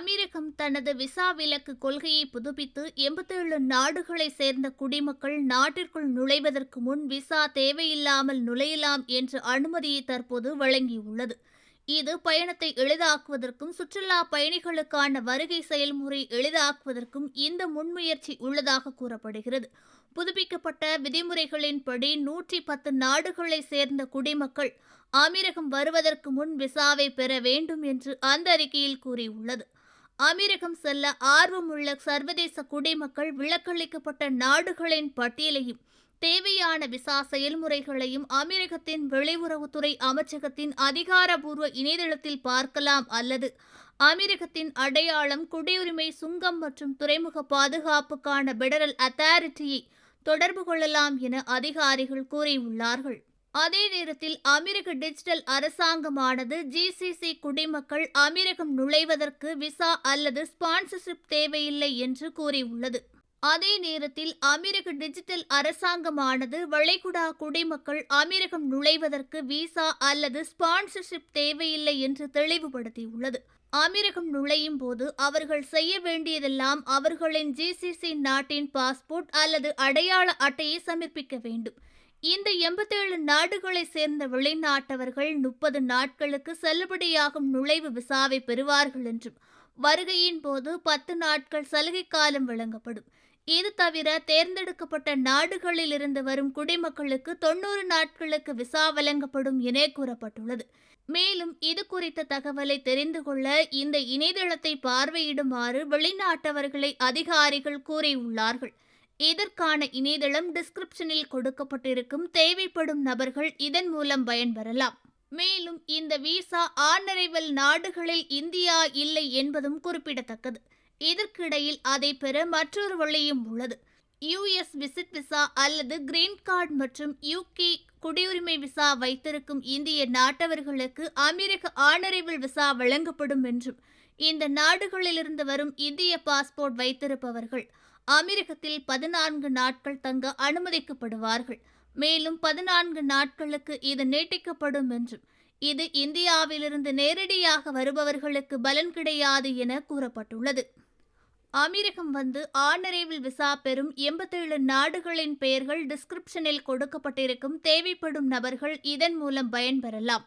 அமெரிக்கம் தனது விசா விலக்கு கொள்கையை புதுப்பித்து எண்பத்தேழு நாடுகளை சேர்ந்த குடிமக்கள் நாட்டிற்குள் நுழைவதற்கு முன் விசா தேவையில்லாமல் நுழையலாம் என்ற அனுமதியை தற்போது வழங்கியுள்ளது. இது பயணத்தை எளிதாக்குவதற்கும் சுற்றுலா பயணிகளுக்கான வருகை செயல்முறை எளிதாக்குவதற்கும் இந்த முன்முயற்சி உள்ளதாக கூறப்படுகிறது. புதுப்பிக்கப்பட்ட விதிமுறைகளின்படி நூற்றி பத்து நாடுகளை சேர்ந்த குடிமக்கள் அமீரகம் வருவதற்கு முன் விசாவை பெற வேண்டும் என்று அந்த அறிக்கையில் கூறியுள்ளது. அமீரகம் செல்ல ஆர்வமுள்ள சர்வதேச குடிமக்கள் விலக்களிக்கப்பட்ட நாடுகளின் பட்டியலையும் தேவையான விசா செயல்முறைகளையும் அமெரிக்கத்தின் வெளியுறவுத்துறை அமைச்சகத்தின் அதிகாரபூர்வ இணையதளத்தில் பார்க்கலாம் அல்லது அமெரிக்கத்தின் அடையாளம் குடியுரிமை சுங்கம் மற்றும் துறைமுக பாதுகாப்புக்கான பெடரல் அத்தாரிட்டியை தொடர்பு கொள்ளலாம் என அதிகாரிகள் கூறியுள்ளார்கள். அதே நேரத்தில் அமெரிக்க டிஜிட்டல் அரசாங்கமானது ஜிசிசி குடிமக்கள் அமெரிக்கம் நுழைவதற்கு விசா அல்லது ஸ்பான்சர்ஷிப் தேவையில்லை என்று கூறியுள்ளது. அதே நேரத்தில் அமெரிக்க டிஜிட்டல் அரசாங்கமானது வளைகுடா குடிமக்கள் அமெரிக்கம் நுழைவதற்கு விசா அல்லது ஸ்பான்சர்ஷிப் தேவையில்லை என்று தெளிவுபடுத்தியுள்ளது. அமெரிக்கம் நுழையும் போது அவர்கள் செய்ய வேண்டியதெல்லாம் அவர்களின் ஜிசிசி நாட்டின் பாஸ்போர்ட் அல்லது அடையாள அட்டையை சமர்ப்பிக்க வேண்டும். இந்த எண்பத்தேழு நாடுகளை சேர்ந்த வெளிநாட்டவர்கள் முப்பது நாட்களுக்கு செல்லுபடியாகும் நுழைவு விசாவை பெறுவார்கள் என்றும் வருகையின் போது பத்து நாட்கள் சலுகை காலம் வழங்கப்படும். இது தவிர தேர்ந்தெடுக்கப்பட்ட நாடுகளில் இருந்து வரும் குடிமக்களுக்கு தொண்ணூறு நாட்களுக்கு விசா வழங்கப்படும் என கூறப்பட்டுள்ளது. மேலும் இது குறித்த தகவலை தெரிந்து கொள்ள இந்த இணையதளத்தை பார்வையிடுமாறு வெளிநாட்டவர்களை அதிகாரிகள் கூறியுள்ளார்கள். இதற்கான இணையதளம் டிஸ்கிரிப்ஷனில் கொடுக்கப்பட்டிருக்கும் தேவைப்படும் நபர்கள் இதன் மூலம் பயன்பெறலாம். மேலும் இந்த விசா ஆனரைவல் நாடுகளில் இந்தியா இல்லை என்பதும் குறிப்பிடத்தக்கது. இதற்கிடையில் அதை பெற மற்றொரு வழியும் உள்ளது. யுஎஸ் விசிட் விசா அல்லது கிரீன் கார்டு மற்றும் யூகே குடியுரிமை விசா வைத்திருக்கும் இந்திய நாட்டவர்களுக்கு அமெரிக்க ஆனரைவல் விசா வழங்கப்படும் என்றும் இந்த நாடுகளிலிருந்து வரும் இந்திய பாஸ்போர்ட் வைத்திருப்பவர்கள் அமெரிக்கத்தில் பதினான்கு நாட்கள் தங்க அனுமதிக்கப்படுவார்கள். மேலும் பதினான்கு நாட்களுக்கு இது நீட்டிக்கப்படும் என்றும் இது இந்தியாவிலிருந்து நேரடியாக வருபவர்களுக்கு பலன் கிடையாது என கூறப்பட்டுள்ளது. அமீரகம் வந்து ஆனரேவில் விசா பெறும் எண்பத்தேழு நாடுகளின் பெயர்கள் டிஸ்கிரிப்ஷனில் கொடுக்கப்பட்டிருக்கும் தேவைப்படும் நபர்கள் இதன் மூலம் பயன்பெறலாம்.